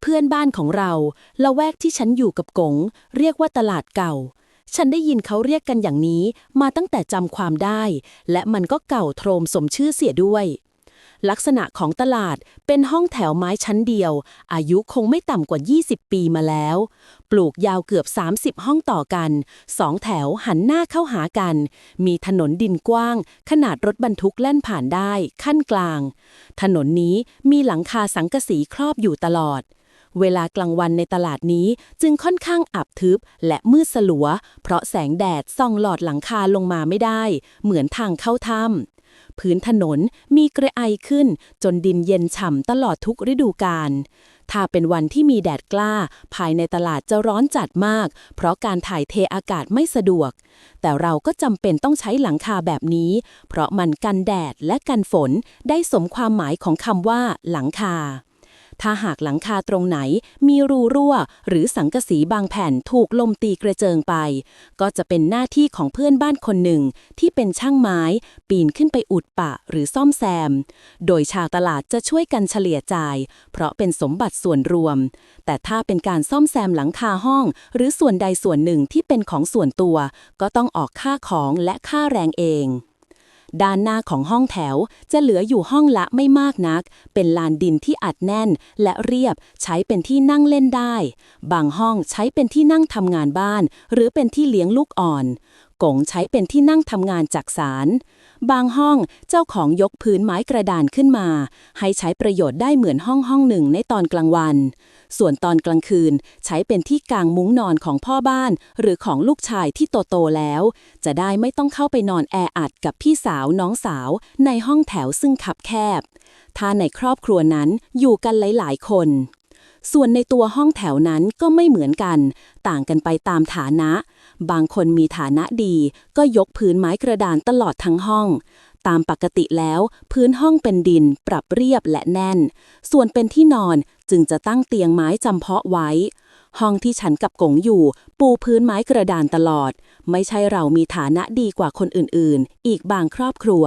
เพื่อนบ้านของเราละแวกที่ฉันอยู่กับกงเรียกว่าตลาดเก่า ฉันได้ยินเขาเรียกกันอย่างนี้มาตั้งแต่จำความได้ และมันก็เก่าโทรมสมชื่อเสียด้วย ลักษณะของตลาดเป็นห้องแถวไม้ชั้นเดียว อายุคงไม่ต่ำกว่า 20 ปีมาแล้ว ปลูกยาวเกือบ 30 ห้องต่อกันสองแถวหันหน้าเข้าหากัน มีถนนดินกว้าง ขนาดรถบรรทุกแล่นผ่านได้ขั้นกลาง ถนนนี้มีหลังคาสังกะสีครอบอยู่ตลอด เวลากลางวันในตลาดนี้จึงค่อนข้างอับทึบและมืดสลัว เพราะแสงแดดส่องหลอดหลังคาลงมาไม่ได้ เหมือนทางเข้าถ้ำพื้นถนนมีกระไอขึ้นจนดินเย็นฉ่ำตลอดทุกฤดูกาล ถ้าเป็นวันที่มีแดดกล้า ภายในตลาดจะร้อนจัดมาก เพราะการถ่ายเทอากาศไม่สะดวก แต่เราก็จำเป็นต้องใช้หลังคาแบบนี้ เพราะมันกันแดดและกันฝนได้สมความหมายของคำว่าหลังคา ถ้าหากหลังคาตรงไหนมีรูรั่ว หรือสังกะสีบางแผ่นถูกลมตีกระเจิงไป ก็จะเป็นหน้าที่ของเพื่อนบ้านคนหนึ่ง ที่เป็นช่างไม้ ปีนขึ้นไปอุดปะหรือซ่อมแซม โดยชาวตลาดจะช่วยกันเฉลี่ยจ่าย เพราะเป็นสมบัติส่วนรวม แต่ถ้าเป็นการซ่อมแซมหลังคาห้อง หรือส่วนใดส่วนหนึ่งที่เป็นของส่วนตัว ก็ต้องออกค่าของและค่าแรงเอง ด้านหน้าของห้องแถวจะเหลืออยู่ห้องละไม่มากนัก เป็นลานดินที่อัดแน่น และเรียบใช้เป็นที่นั่งเล่นได้ บางห้องใช้เป็นที่นั่งทำงานบ้าน หรือเป็นที่เลี้ยงลูกอ่อนกงใช้เป็นที่นั่งทำงานจักสาร บางห้องเจ้าของยกพื้นไม้กระดานขึ้นมา ให้ใช้ประโยชน์ได้เหมือนห้องห้องหนึ่งในตอนกลางวัน ส่วนตอนกลางคืนใช้เป็นที่กางมุ้งนอนของพ่อบ้าน หรือของลูกชายที่โตโตแล้ว จะได้ไม่ต้องเข้าไปนอนแออัดกับพี่สาวน้องสาวในห้องแถวซึ่งคับแคบ ถ้าในครอบครัวนั้นอยู่กันหลาย ๆ คนส่วนในตัวห้องแถวนั้นก็ไม่เหมือนกัน ต่างกันไปตามฐานะ บางคนมีฐานะดี ก็ยกพื้นไม้กระดานตลอดทั้งห้อง ตามปกติแล้วพื้นห้องเป็นดินปรับเรียบและแน่น ส่วนเป็นที่นอนจึงจะตั้งเตียงไม้จำเพาะไว้ ห้องที่ฉันกับกงอยู่ ปูพื้นไม้กระดานตลอด ไม่ใช่เรามีฐานะดีกว่าคนอื่นๆ อีกบางครอบครัว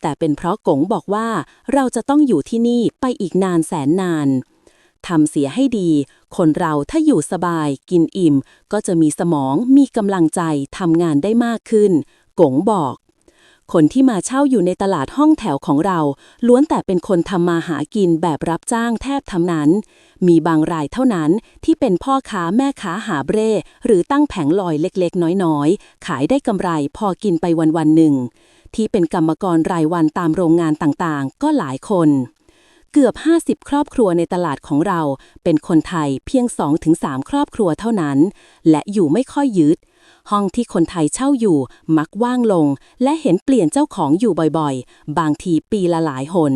แต่เป็นเพราะกงบอกว่าเราจะต้องอยู่ที่นี่ไปอีกนานแสนนาน ทำเสียให้ดี คนเราถ้าอยู่สบาย กินอิ่ม ก็จะมีสมองมีกำลังใจทำงานได้มากขึ้น กงบอก คนที่มาเช่าอยู่ในตลาดห้องแถวของเรา ล้วนแต่เป็นคนทำมาหากินแบบรับจ้างแทบทั้งนั้น มีบางรายเท่านั้นที่เป็นพ่อค้าแม่ค้าหาเบร่หรือตั้งแผงลอยเล็กๆ น้อยๆ ขายได้กำไรพอกินไปวันๆหนึ่งที่เป็นกรรมกรรายวันตามโรงงานต่างๆ ก็หลายคน เกือบ 50 ครอบครัวในตลาดของเรา เป็นคนไทยเพียง 2-3 ครอบครัวเท่านั้น และอยู่ไม่ค่อยยึดห้องที่คนไทยเช่าอยู่มักว่างลง และเห็นเปลี่ยนเจ้าของอยู่บ่อยๆ บางทีปีละหลายหน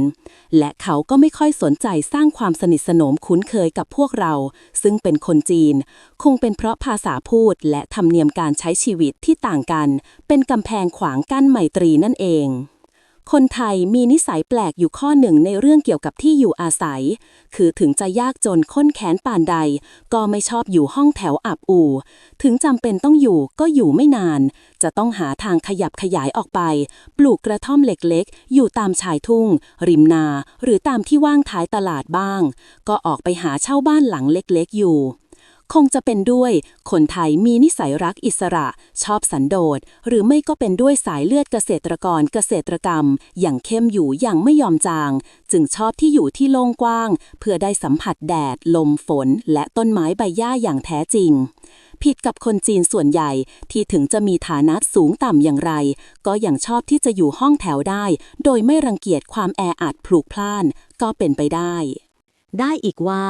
และเขาก็ไม่ค่อยสนใจสร้างความสนิทสนมคุ้นเคยกับพวกเรา ซึ่งเป็นคนจีน คงเป็นเพราะภาษาพูดและธรรมเนียมการใช้ชีวิตที่ต่างกัน เป็นกำแพงขวางกั้นไมตรีนั่นเอง คนไทยมีนิสัยแปลกอยู่ข้อหนึ่งในเรื่องเกี่ยวกับที่อยู่อาศัย คือถึงจะยากจนข้นแค้นปานใด ก็ไม่ชอบอยู่ห้องแถวอับอู่ ถึงจำเป็นต้องอยู่ก็อยู่ไม่นาน จะต้องหาทางขยับขยายออกไป ปลูกกระท่อมเล็กๆ อยู่ตามชายทุ่ง ริมนา หรือตามที่ว่างท้ายตลาดบ้าง ก็ออกไปหาเช่าบ้านหลังเล็กๆอยู่ คงจะเป็นด้วย คนไทยมีนิสัยรักอิสระ ชอบสันโดษ หรือไม่ก็เป็นด้วยสายเลือดเกษตรกรเกษตรกรรม อย่างเข้มอยู่อย่างไม่ยอมจาง จึงชอบที่อยู่ที่โล่งกว้าง เพื่อได้สัมผัสแดด ลมฝน และต้นไม้ใบหญ้าอย่างแท้จริง ผิดกับคนจีนส่วนใหญ่ที่ถึงจะมีฐานะสูงต่ำอย่างไร ก็ยังชอบที่จะอยู่ห้องแถวได้ โดยไม่รังเกียจความแออัดพลุกพล่าน ก็เป็นไปได้ได้อีกว่า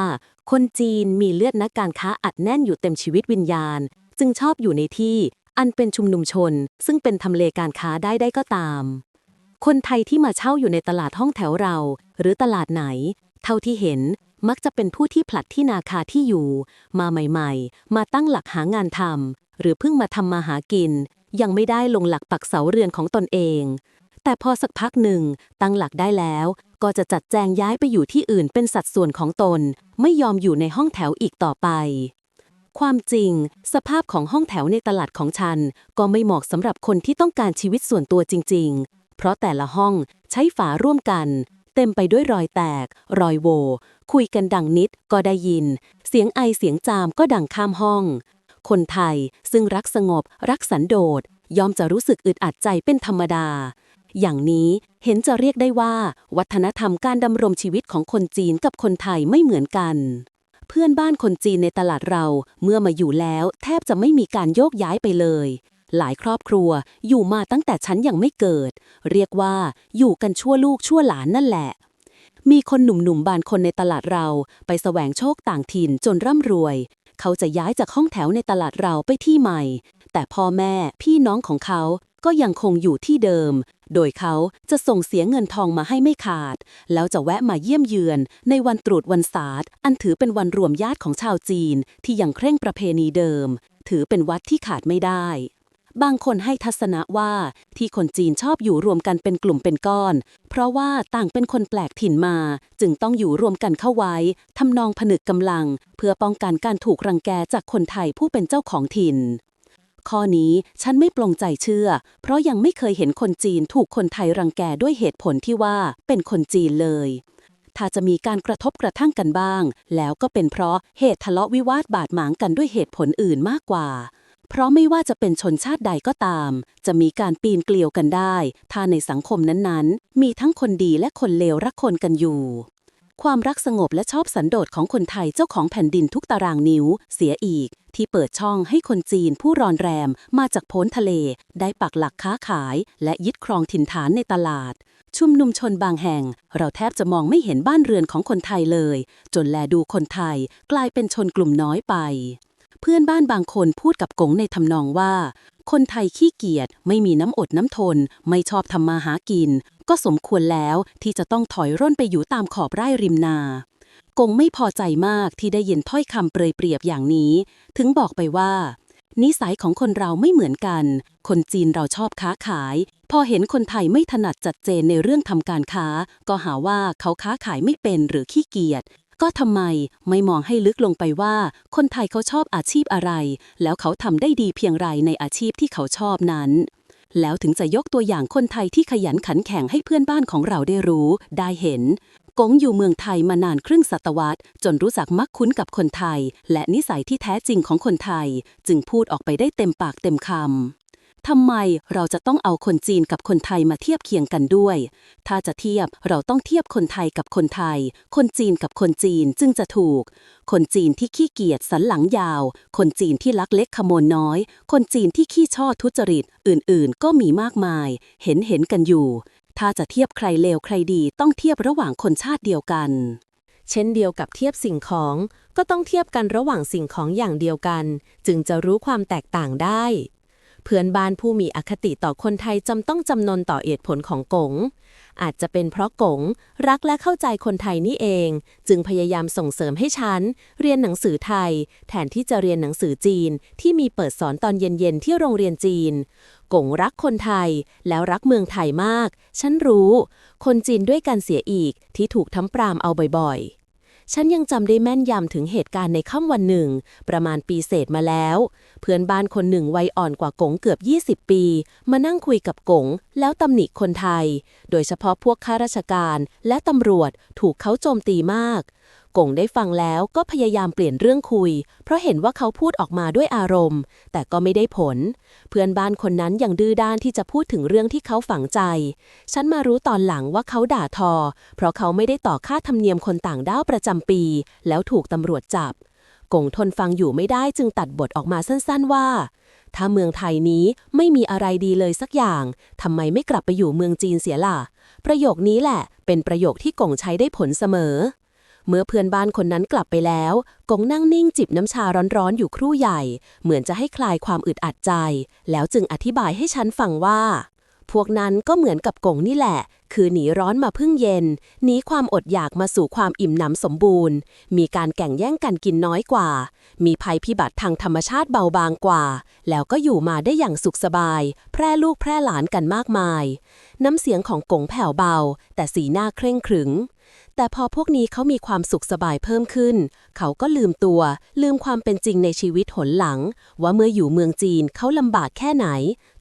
คนจีนมีเลือดนักการค้าอัดแน่นอยู่เต็มชีวิตวิญญาณ จึงชอบอยู่ในที่อันเป็นชุมนุมชน ซึ่งเป็นทำเลการค้าได้ได้ก็ตาม คนไทยที่มาเช่าอยู่ในตลาดห้องแถวเรา หรือตลาดไหน เท่าที่เห็นมักจะเป็นผู้ที่ผลัดที่นาคาที่อยู่ มาใหม่ๆ มาตั้งหลักหางานทำหรือเพิ่งมาทำมาหากิน ยังไม่ได้ลงหลักปักเสาเรือนของตนเอง แต่พอสักพักหนึ่งตั้งหลักได้แล้ว ก็จะจัดแจงย้ายไปอยู่ที่อื่นเป็นสัดส่วนของตน ไม่ยอมอยู่ในห้องแถวอีกต่อไป ความจริง สภาพของห้องแถวในตลาดของฉัน ก็ไม่เหมาะสำหรับคนที่ต้องการชีวิตส่วนตัวจริง ๆ เพราะแต่ละห้องใช้ฝาร่วมกัน เต็มไปด้วยรอยแตก รอยโว คุยกันดังนิดก็ได้ยิน เสียงไอเสียงจามก็ดังข้ามห้อง คนไทยซึ่งรักสงบ รักสันโดษย่อมจะรู้สึกอึดอัดใจเป็นธรรมดา อย่างนี้เห็นจะเรียกได้ว่า วัฒนธรรมการดำรงชีวิตของคนจีนกับคนไทยไม่เหมือนกัน เพื่อนบ้านคนจีนในตลาดเราเมื่อมาอยู่แล้ว แทบจะไม่มีการโยกย้ายไปเลย หลายครอบครัวอยู่มาตั้งแต่ฉันยังไม่เกิด เรียกว่าอยู่กันชั่วลูกชั่วหลานนั่นแหละมีคนหนุ่มๆบางคนในตลาดเราไปแสวงโชคต่างถิ่นจนร่ำรวย เขาจะย้ายจากห้องแถวในตลาดเราไปที่ใหม่ แต่พ่อแม่พี่น้องของเขาก็ยังคงอยู่ที่เดิม โดยเขาจะส่งเสียเงินทองมาให้ไม่ขาด แล้วจะแวะมาเยี่ยมเยือน ในวันตรุษวันศาสตร์อันถือเป็นวันรวมญาติของชาวจีน ที่ยังเคร่งประเพณีเดิม ถือเป็นวัดที่ขาดไม่ได้ บางคนให้ทัศนะว่าที่คนจีนชอบอยู่รวมกันเป็นกลุ่มเป็นก้อน เพราะว่าต่างเป็นคนแปลกถิ่นมา จึงต้องอยู่รวมกันเข้าไว้ทำนองผนึกกำลัง เพื่อป้องกันการถูกรังแกจากคนไทยผู้เป็นเจ้าของถิ่น ข้อนี้ฉันไม่ปลงใจเชื่อ เพราะยังไม่เคยเห็นคนจีนถูกคนไทยรังแกด้วยเหตุผลที่ว่าเป็นคนจีนเลย ถ้าจะมีการกระทบกระทั่งกันบ้าง แล้วก็เป็นเพราะเหตุทะเลาะวิวาทบาดหมางกันด้วยเหตุผลอื่นมากกว่า เพราะไม่ว่าจะเป็นชนชาติใดก็ตาม จะมีการปีนเกลียวกันได้ ถ้าในสังคมนั้นๆ มีทั้งคนดีและคนเลวรักคนกันอยู่ ความรักสงบและชอบสันโดษของคนไทยเจ้าของแผ่นดินทุกตารางนิ้ว เสียอีก ที่เปิดช่องให้คนจีนผู้รอนแรมมาจากโพ้นทะเล ได้ปักหลักค้าขาย และยึดครองถิ่นฐานในตลาด ชุมนุมชนบางแห่ง เราแทบจะมองไม่เห็นบ้านเรือนของคนไทยเลย จนแลดูคนไทยกลายเป็นชนกลุ่มน้อยไป เพื่อนบ้านบางคนพูดกับกงในทำนองว่า คนไทยขี้เกียจไม่มีน้ำอดน้ำทน ไม่ชอบทำมาหากิน ก็สมควรแล้วที่จะต้องถอยร่นไปอยู่ตามขอบไร่ริมนา กงไม่พอใจมากที่ได้ยินถ้อยคำเปรยเปรียบอย่างนี้ ถึงบอกไปว่า นิสัยของคนเราไม่เหมือนกัน คนจีนเราชอบค้าขาย พอเห็นคนไทยไม่ถนัดจัดเจนในเรื่องทำการค้า ก็หาว่าเขาค้าขายไม่เป็นหรือขี้เกียจ ก็ทำไมไม่มองให้ลึกลงไปว่า คนไทยเขาชอบอาชีพอะไร แล้วเขาทำได้ดีเพียงไรในอาชีพที่เขาชอบนั้น แล้วถึงจะยกตัวอย่างคนไทยที่ขยันขันแข็งให้เพื่อนบ้านของเราได้รู้ ได้เห็นกงอยู่เมืองไทยมานานครึ่งศตวรรษ จนรู้จักมักคุ้นกับคนไทย และนิสัยที่แท้จริงของคนไทย จึงพูดออกไปได้เต็มปากเต็มคำ ทำไมเราจะต้องเอาคนจีนกับคนไทยมาเทียบเคียงกันด้วย ถ้าจะเทียบเราต้องเทียบคนไทยกับคนไทย คนจีนกับคนจีนจึงจะถูก คนจีนที่ขี้เกียจสันหลังยาว คนจีนที่ลักเล็กขโมยน้อย คนจีนที่ขี้ช่อทุจริต อื่นๆ ก็มีมากมาย เห็นเห็นกันอยู่ ถ้าจะเทียบใครเลวใครดีต้องเทียบระหว่างคนชาติเดียวกันเช่นเดียวกับเทียบสิ่งของ ก็ต้องเทียบกันระหว่างสิ่งของอย่างเดียวกัน จึงจะรู้ความแตกต่างได้ เพื่อนบ้านผู้มีอคติต่อคนไทยจำต้องจำนนต่อเหตุผลของกง อาจจะเป็นเพราะกง รักและเข้าใจคนไทยนี่เอง จึงพยายามส่งเสริมให้ฉัน เรียนหนังสือไทย แทนที่จะเรียนหนังสือจีน ที่มีเปิดสอนตอนเย็นๆที่โรงเรียนจีนกงรักคนไทยแล้วรักเมืองไทยมาก ฉันรู้ คนจีนด้วยกันเสียอีกที่ถูกทำปรามเอาบ่อยๆ ฉันยังจำได้แม่นยำถึงเหตุการณ์ในค่ำวันหนึ่ง ประมาณปีเศษมาแล้ว เพื่อนบ้านคนหนึ่งวัยอ่อนกว่ากงเกือบ 20 ปี มานั่งคุยกับกงแล้วตำหนิคนไทย โดยเฉพาะพวกข้าราชการและตำรวจถูกเขาโจมตีมาก กงได้ฟังแล้วก็พยายามเปลี่ยนเรื่องคุย เพราะเห็นว่าเขาพูดออกมาด้วยอารมณ์ แต่ก็ไม่ได้ผล เพื่อนบ้านคนนั้นยังดื้อด้านที่จะพูดถึงเรื่องที่เขาฝังใจ ฉันมารู้ตอนหลังว่าเขาด่าทอ เพราะเขาไม่ได้ต่อค่าธรรมเนียมคนต่างด้าวประจำปี แล้วถูกตำรวจจับ กงทนฟังอยู่ไม่ได้จึงตัดบทออกมาสั้นๆว่าถ้าเมืองไทยนี้ไม่มีอะไรดีเลยสักอย่าง ทำไมไม่กลับไปอยู่เมืองจีนเสียล่ะ ประโยคนี้แหละ เป็นประโยคที่กงใช้ได้ผลเสมอ เมื่อเพื่อนบ้านคนนั้นกลับไปแล้วกงนั่งนิ่งจิบน้ำชาร้อนๆอยู่ครู่ใหญ่ เหมือนจะให้คลายความอึดอัดใจ แล้วจึงอธิบายให้ฉันฟังว่า พวกนั้นก็เหมือนกับกงนี่แหละ คือหนีร้อนมาพึ่งเย็นหนีความอดอยากมาสู่ความอิ่มหนำสมบูรณ์ มีการแข่งแย่งกันกินน้อยกว่า มีภัยพิบัติทางธรรมชาติเบาบางกว่า แล้วก็อยู่มาได้อย่างสุขสบาย แพร่ลูกแพร่หลานกันมากมาย น้ำเสียงของกงแผ่วเบา แต่สีหน้าเคร่งขรึง แต่พอพวกนี้เขามีความสุขสบายเพิ่มขึ้น เขาก็ลืมตัว ลืมความเป็นจริงในชีวิตหนหลัง ว่าเมื่ออยู่เมืองจีนเขาลำบากแค่ไหน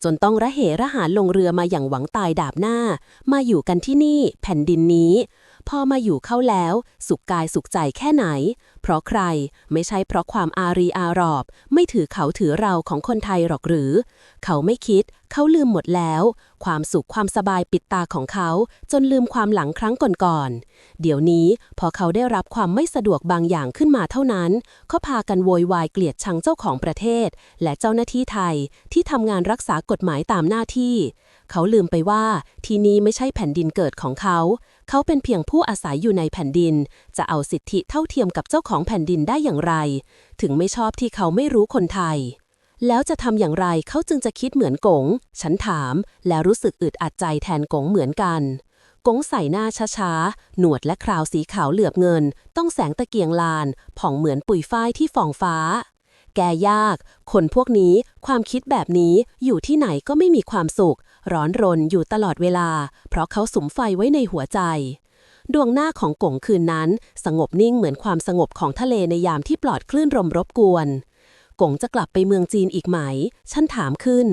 จนต้องระเหระหาลงเรือมาอย่างหวังตายดาบหน้า มาอยู่กันที่นี่แผ่นดินนี้ พอมาอยู่เข้าแล้ว สุขกายสุขใจแค่ไหน เพราะใครไม่ใช่เพราะความอารีอารอบ ไม่ถือเขาถือเราของคนไทยหรอกหรือ เขาไม่คิด เขาลืมหมดแล้ว ความสุขความสบายปิดตาของเขา จนลืมความหลังครั้งก่อนๆเดี๋ยวนี้พอเขาได้รับความไม่สะดวกบางอย่างขึ้นมาเท่านั้นก็พากันโวยวายเกลียดชังเจ้าของประเทศ และเจ้าหน้าที่ไทยที่ทำงานรักษากฎหมายตามหน้าที่ เขาลืมไปว่าที่นี้ไม่ใช่แผ่นดินเกิดของเขา เขาเป็นเพียงผู้อาศัยอยู่ในแผ่นดิน จะเอาสิทธิเท่าเทียมกับเจ้าของแผ่นดินได้อย่างไร ถึงไม่ชอบที่เขาไม่รู้คนไทย แล้วจะทำอย่างไรเขาจึงจะคิดเหมือนกง ฉันถาม แล้วรู้สึกอึดอัดใจแทนกงเหมือนกันกงใส่หน้าช้าๆ หนวดและคราวสีขาวเหลือบเงิน ต้องแสงตะเกียงลาน ผ่องเหมือนปุ๋ยฝ้ายที่ฟองฟ้า แกยาก คนพวกนี้ ความคิดแบบนี้อยู่ที่ไหนก็ไม่มีความสุข ร้อนรนอยู่ตลอดเวลา เพราะเขาสุมไฟไว้ในหัวใจ ดวงหน้าของกงคืนนั้น สงบนิ่งเหมือนความสงบของทะเลในยามที่ปลอดคลื่นลมรบกวน กงจะกลับไปเมืองจีนอีกไหม ฉันถามขึ้น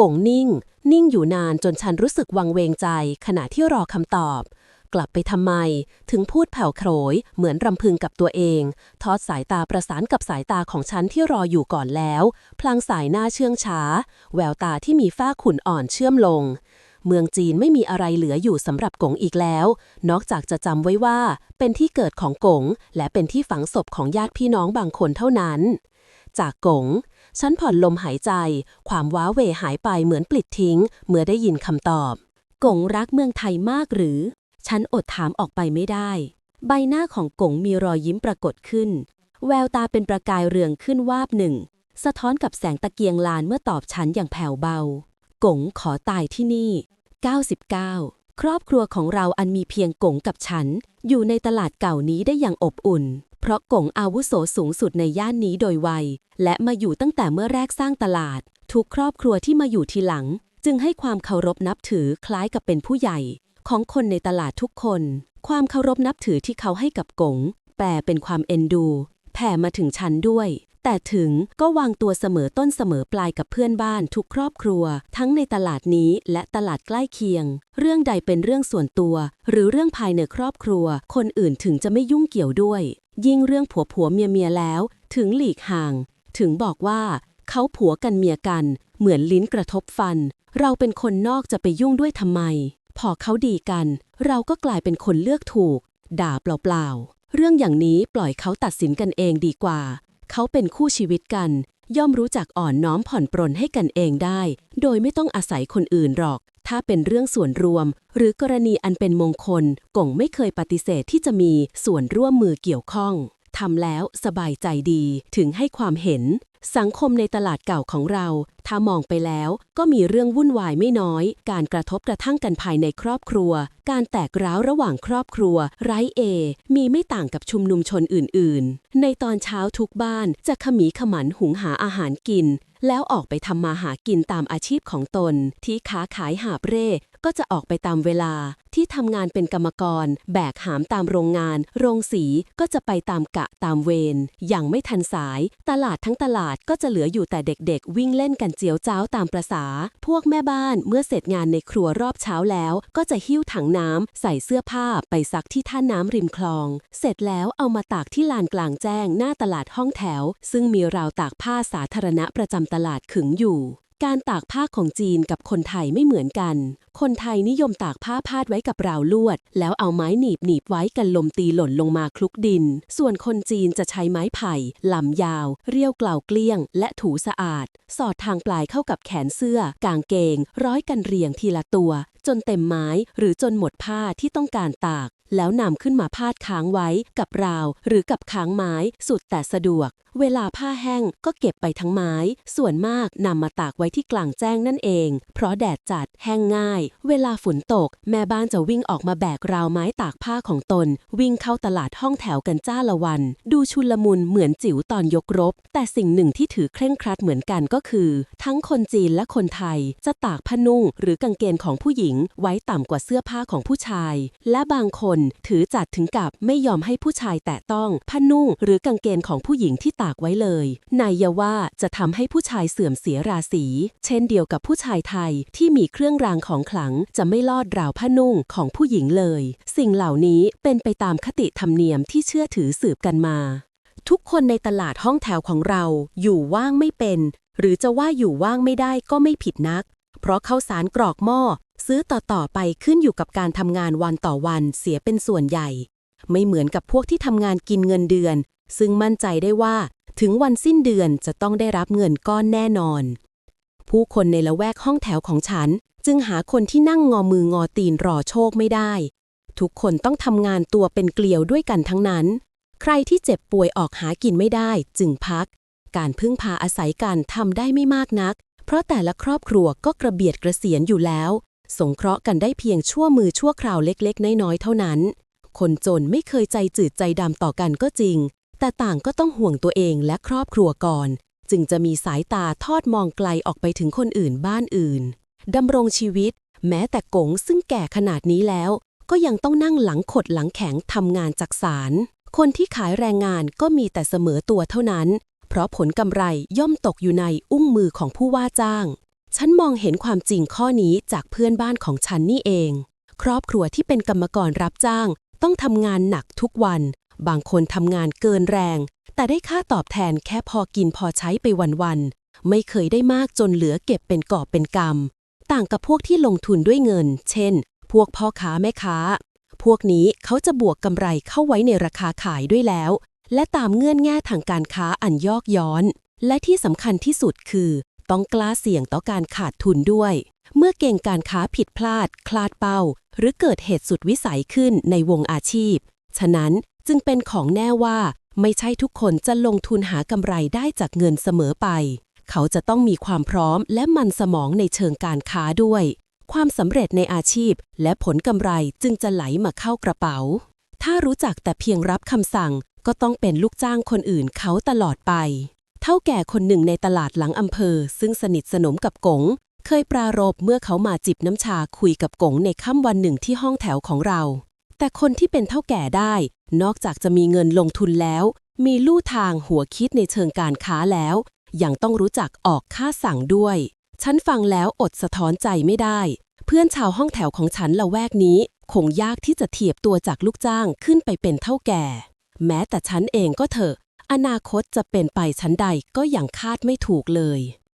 กงนิ่ง นิ่งอยู่นานจนฉันรู้สึกวังเวงใจ ขณะที่รอคำตอบ กลับไปทำไม ถึงพูดแผ่วโขยเหมือนรำพึงกับตัวเอง ทอดสายตาประสานกับสายตาของฉันที่รออยู่ก่อนแล้ว พลางสายหน้าเชื่องช้า แววตาที่มีฝ้าขุ่นอ่อนเชื่อมลง เมืองจีนไม่มีอะไรเหลืออยู่สำหรับกงอีกแล้ว นอกจากจะจำไว้ว่า เป็นที่เกิดของกง และเป็นที่ฝังศพของญาติพี่น้องบางคนเท่านั้น จากกงฉันผ่อนลมหายใจ ความว้าเหวหายไปเหมือนปลิดทิ้ง เมื่อได้ยินคำตอบกงรักเมืองไทยมากหรือ ฉันอดถามออกไปไม่ได้ ใบหน้าของกงมีรอยยิ้มปรากฏขึ้น แววตาเป็นประกายเรืองขึ้นวาบหนึ่ง สะท้อนกับแสงตะเกียงลานเมื่อตอบฉันอย่างแผ่วเบากงขอตายที่นี่ 99 ครอบครัวของเราอันมีเพียงกงกับฉัน อยู่ในตลาดเก่านี้ได้อย่างอบอุ่น เพราะกงอาวุโสสูงสุดในย่านนี้โดยวัย และมาอยู่ตั้งแต่เมื่อแรกสร้างตลาด ทุกครอบครัวที่มาอยู่ทีหลัง จึงให้ความเคารพนับถือคล้ายกับเป็นผู้ใหญ่ ของคนในตลาดทุกคน ความเคารพนับถือที่เขาให้กับกง แปลเป็นความเอ็นดู แผ่มาถึงฉันด้วย แต่ถึงก็วางตัวเสมอต้นเสมอปลายกับเพื่อนบ้านทุกครอบครัว ทั้งในตลาดนี้และตลาดใกล้เคียง เรื่องใดเป็นเรื่องส่วนตัว หรือเรื่องภายในครอบครัว คนอื่นถึงจะไม่ยุ่งเกี่ยวด้วย ยิ่งเรื่องผัวผัวเมียเมียแล้ว ถึงหลีกห่าง ถึงบอกว่า เขาผัวกันเมียกัน เหมือนลิ้นกระทบฟัน เราเป็นคนนอกจะไปยุ่งด้วยทำไม พอเขาดีกัน เราก็กลายเป็นคนเลือกถูก ด่าเปล่าๆ เรื่องอย่างนี้ปล่อยเขาตัดสินกันเองดีกว่า เขาเป็นคู่ชีวิตกัน ย่อมรู้จักอ่อนน้อมผ่อนปรนให้กันเองได้ โดยไม่ต้องอาศัยคนอื่นหรอก ถ้าเป็นเรื่องส่วนรวม หรือกรณีอันเป็นมงคลกงไม่เคยปฏิเสธที่จะมีส่วนร่วมมือเกี่ยวข้อง ทำแล้วสบายใจดีถึงให้ความเห็น สังคมในตลาดเก่าของเรา ถ้ามองไปแล้วก็มีเรื่องวุ่นวายไม่น้อย การกระทบกระทั่งกันภายในครอบครัว การแตกร้าวระหว่างครอบครัว ไร้เอ มีไม่ต่างกับชุมนุมชนอื่นๆ ในตอนเช้าทุกบ้านจะขมีขมันหุงหาอาหารกินแล้วออกไปทำมาหากินตามอาชีพของตน ที่ค้าขายหาบเร่ ก็จะออกไปตามเวลาที่ทำงานเป็นกรรมกร แบกหามตามโรงงาน โรงสีก็จะไปตามกะตามเวรอย่างไม่ทันสาย ตลาดทั้งตลาดก็จะเหลืออยู่แต่เด็กๆ วิ่งเล่นกันเจียวจ้าวตามประษา พวกแม่บ้านเมื่อเสร็จงานในครัวรอบเช้าแล้ว ก็จะหิ้วถังน้ำใส่เสื้อผ้าไปซักที่ท่าน้ำริมคลอง เสร็จแล้วเอามาตากที่ลานกลางแจ้งหน้าตลาดห้องแถว ซึ่งมีราวตากผ้าสาธารณะประจำตลาดขึงอยู่การตากผ้าของจีนกับคนไทยไม่เหมือนกัน คนไทยนิยมตากผ้าพาดไว้กับราวลวด แล้วเอาไม้หนีบหนีบไว้กันลมตีหล่นลงมาคลุกดิน ส่วนคนจีนจะใช้ไม้ไผ่ลำยาว เรียวเกล่าเกลี้ยง และถูสะอาด สอดทางปลายเข้ากับแขนเสื้อ กางเกง ร้อยกันเรียงทีละตัว จนเต็มไม้หรือจนหมดผ้าที่ต้องการตาก แล้วนำขึ้นมาพาดค้างไว้กับราว หรือกับค้างไม้สุดแต่สะดวก เวลาผ้าแห้งก็เก็บไปทั้งไม้ ส่วนมากนำมาตากไว้ที่กลางแจ้งนั่นเอง เพราะแดดจัดแห้งง่ายเวลาฝนตก แม่บ้านจะวิ่งออกมาแบกราวไม้ตากผ้าของตน วิ่งเข้าตลาดห้องแถวกันจ้าละวัน ดูชุลมุนเหมือนจิ๋วตอนยกรบ แต่สิ่งหนึ่งที่ถือเคร่งครัดเหมือนกันก็คือ ทั้งคนจีนและคนไทย จะตากผ้านุ่ง หรือกางเกงของผู้หญิง ไว้ต่ำกว่าเสื้อผ้าของผู้ชาย และบางคนถือจัดถึงกับไม่ยอมให้ผู้ชายแตะต้องผ้านุ่ง หรือกางเกงของผู้หญิงที่ตากไว้เลยนายว่าจะทำให้ผู้ชายเสื่อมเสียราศี เช่นเดียวกับผู้ชายไทยที่มีเครื่องรางของขลังจะไม่ลอดราวผ้านุ่งของผู้หญิงเลย สิ่งเหล่านี้เป็นไปตามคติธรรมเนียมที่เชื่อถือสืบกันมา ทุกคนในตลาดห้องแถวของเราอยู่ว่างไม่เป็น หรือจะว่าอยู่ว่างไม่ได้ก็ไม่ผิดนัก เพราะข้าวสารกรอกหม้อซื้อต่อๆไปขึ้นอยู่กับการทำงานวันต่อวันเสียเป็นส่วนใหญ่ ไม่เหมือนกับพวกที่ทำงานกินเงินเดือน ซึ่งมั่นใจได้ว่าถึงวันสิ้นเดือนจะต้องได้รับเงินก้อนแน่นอน ผู้คนในละแวกห้องแถวของฉัน จึงหาคนที่นั่งงอมืองอตีนรอโชคไม่ได้ ทุกคนต้องทำงานตัวเป็นเกลียวด้วยกันทั้งนั้น ใครที่เจ็บป่วยออกหากินไม่ได้ จึงพัก การพึ่งพาอาศัยกันทำได้ไม่มากนัก เพราะแต่ละครอบครัวก็กระเบียดกระเสียนอยู่แล้ว สงเคราะห์กันได้เพียงชั่วมือชั่วคราวเล็กๆ น้อยๆเท่านั้น คนจนไม่เคยใจจืดใจดำต่อกันก็จริง แต่ต่างก็ต้องห่วงตัวเองและครอบครัวก่อน จึงจะมีสายตาทอดมองไกลออกไปถึงคนอื่นบ้านอื่น ดำรงชีวิต แม้แต่กงซึ่งแก่ขนาดนี้แล้ว ก็ยังต้องนั่งหลังขดหลังแข็งทำงานจักสาร คนที่ขายแรงงานก็มีแต่เสมอตัวเท่านั้น เพราะผลกำไรย่อมตกอยู่ในอุ้งมือของผู้ว่าจ้าง ฉันมองเห็นความจริงข้อนี้จากเพื่อนบ้านของฉันนี่เอง ครอบครัวที่เป็นกรรมกรรับจ้าง ต้องทำงานหนักทุกวัน บางคนทำงานเกินแรง แต่ได้ค่าตอบแทนแค่พอกินพอใช้ไปวันๆไม่เคยได้มากจนเหลือเก็บเป็นกอบเป็นกำ ต่างกับพวกที่ลงทุนด้วยเงิน เช่น พวกพ่อค้าแม่ค้า พวกนี้เขาจะบวกกำไรเข้าไว้ในราคาขายด้วยแล้ว และตามเงื่อนแง่ทางการค้าอันยอกย้อน และที่สำคัญที่สุดคือ ต้องกล้าเสี่ยงต่อการขาดทุนด้วย เมื่อเก่งการค้าผิดพลาด คลาดเป้า หรือเกิดเหตุสุดวิสัยขึ้นในวงอาชีพ ฉะนั้นจึงเป็นของแน่ว่า ไม่ใช่ทุกคนจะลงทุนหากำไรได้จากเงินเสมอไป เขาจะต้องมีความพร้อมและมันสมองในเชิงการค้าด้วย ความสำเร็จในอาชีพและผลกำไรจึงจะไหลมาเข้ากระเป๋า ถ้ารู้จักแต่เพียงรับคำสั่ง ก็ต้องเป็นลูกจ้างคนอื่นเขาตลอดไป เท่าแก่คนหนึ่งในตลาดหลังอำเภอ ซึ่งสนิทสนมกับกงเคยปรารบเมื่อเขามาจิบน้ำชาคุยกับกงในค่ำวันหนึ่งที่ห้องแถวของเรา แต่คนที่เป็นเท่าแก่ได้ นอกจากจะมีเงินลงทุนแล้ว มีลู่ทางหัวคิดในเชิงการค้าแล้ว ยังต้องรู้จักออกค่าสั่งด้วย ฉันฟังแล้วอดสะท้อนใจไม่ได้ เพื่อนชาวห้องแถวของฉันละแวกนี้ คงยากที่จะเทียบตัวจากลูกจ้างขึ้นไปเป็นเท่าแก่ แม้แต่ฉันเองก็เถอะ อนาคตจะเป็นไปชั้นใดก็ยังคาดไม่ถูกเลย